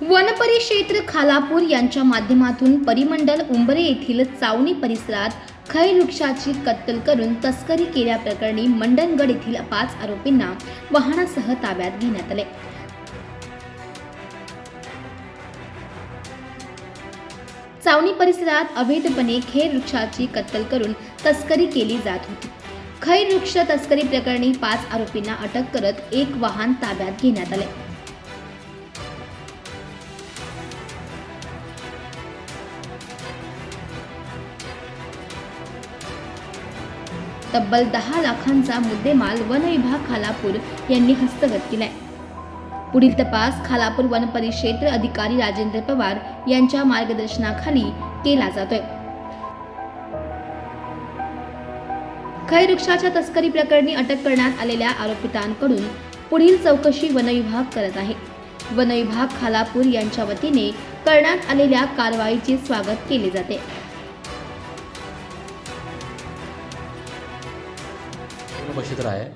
वनपरिक्षेत्र खालापूर यांच्या माध्यमातून परिमंडल उंबरे येथील चावणी परिसरात खैर वृक्षाची कत्तल करून तस्करी केल्याप्रकरणी मंडणगड येथील पाच आरोपींना वाहनासह ताब्यात घेण्यात आले. चावणी परिसरात अवैधपणे खेर वृक्षाची कत्तल करून तस्करी केली जात होती. खैर वृक्ष तस्करी प्रकरणी पाच आरोपींना अटक करत एक वाहन ताब्यात घेण्यात आले. तब्बल दहा लाखांचा मुद्देमाल वन विभाग खालापूर यांनी हस्तगत केलाय. पुढील तपास खालापूर वन परिक्षेत्र अधिकारी राजेंद्र पवार यांच्या मार्गदर्शनाखाली केला जातोय. खैवृक्षाच्या तस्करी प्रकरणी अटक करण्यात आलेल्या आरोपितांकडून पुढील चौकशी वनविभाग करत आहे. वनविभाग खालापूर यांच्या वतीने करण्यात आलेल्या कारवाईचे स्वागत केले जाते. आहे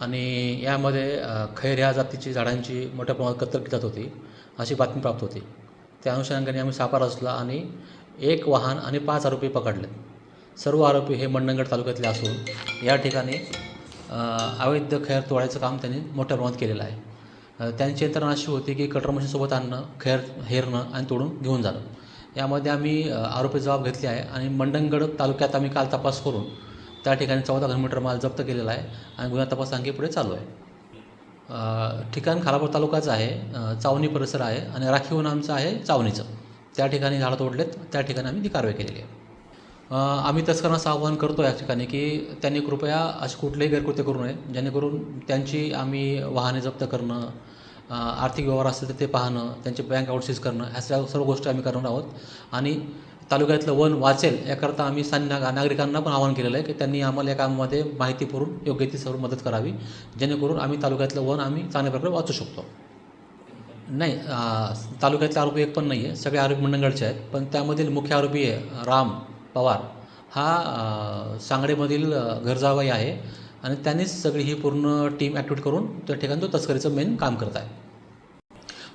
आणि यामध्ये खैर ह्या जातीची झाडांची मोठ्या प्रमाणात कत्तल केली जात होती अशी बातमी प्राप्त होती. त्या अनुषंगाने आम्ही सापळा असला आणि एक वाहन आणि पाच आरोपी पकडले. सर्व आरोपी हे मंडणगड तालुक्यातले असून या ठिकाणी अवैध खैर तोडायचं काम त्यांनी मोठ्या प्रमाणात केलेलं आहे. त्यांची यंत्रणा अशी होती की कटर मशीनसोबत आणणं खैर हेरणं आणि तोडून घेऊन जाणं. यामध्ये आम्ही आरोपी जबाब घेतली आहे आणि मंडणगड तालुक्यात आम्ही काल तपास करून त्या ठिकाणी चौदा किलोमीटर माल जप्त केलेला आहे आणि गुन्हा तपास आणखी पुढे चालू आहे. ठिकाण खालापूर तालुकाचं आहे चावणी परिसर आहे आणि राखीव नामचं आहे चावणीचं. त्या ठिकाणी झाडं तोडलेत त्या ठिकाणी आम्ही ती कारवाई केलेली आहे. आम्ही तस्करांचं आवाहन करतो या ठिकाणी की त्यांनी कृपया असे कुठलेही गैरकृत्य करू नये जेणेकरून त्यांची आम्ही वाहने जप्त करणं आर्थिक व्यवहार असतील तर ते पाहणं त्यांचे बँक अकाउंट सीज करणं ह्या सर्व सर्व गोष्टी आम्ही करणार आहोत. आणि तालुक्यातलं वन वाचेल याकरता आम्ही सान्या नागरिकांना पण आवाहन केलेलं आहे की त्यांनी आम्हाला या कामामध्ये माहिती पुरून योग्य ती सर्व मदत करावी जेणेकरून आम्ही तालुक्यातलं वन आम्ही चांगल्या प्रकारे वाचू शकतो. नाही तालुक्यातले आरोपी एक पण नाही आहे सगळे आरोपी मंडळचे आहेत पण त्यामधील मुख्य आरोपी आहे राम. पवार. हा सांगडेमधील अ, घरजावाई आहे आणि त्यांनीच सगळी ही पूर्ण टीम ॲक्टिवेट करून त्या ठिकाणी तो तस्करीचं मेन काम करत आहे.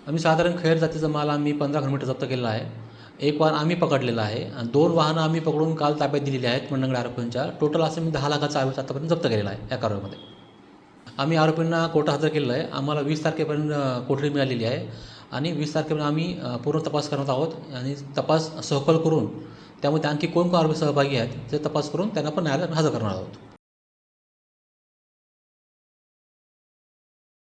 आम्ही साधारण खैर जातीचा माल आम्ही पंधरा किलोमीटर जप्त केलेला आहे. एक वाहन आम्ही पकडलेलं आहे आणि दोन वाहनं आम्ही पकडून काल ताब्यात दिलेली आहेत मंडंगड आरोपींच्या. टोटल असं मी दहा लाखाचा आरोप आतापर्यंत जप्त केलेला आहे या कारवाईमध्ये. आम्ही आरोपींना कोर्टात हजर केलेलं आहे. आम्हाला वीस तारखेपर्यंत कोठडी मिळालेली आहे आणि वीस तारखेपर्यंत आम्ही पूर्ण तपास करत आहोत आणि तपास सखोल करून त्यामुळे आणखी कोण कोण आरोपी सहभागी आहेत ते तपास करून त्यांना पण न्यायालयात हजर करणार आहोत.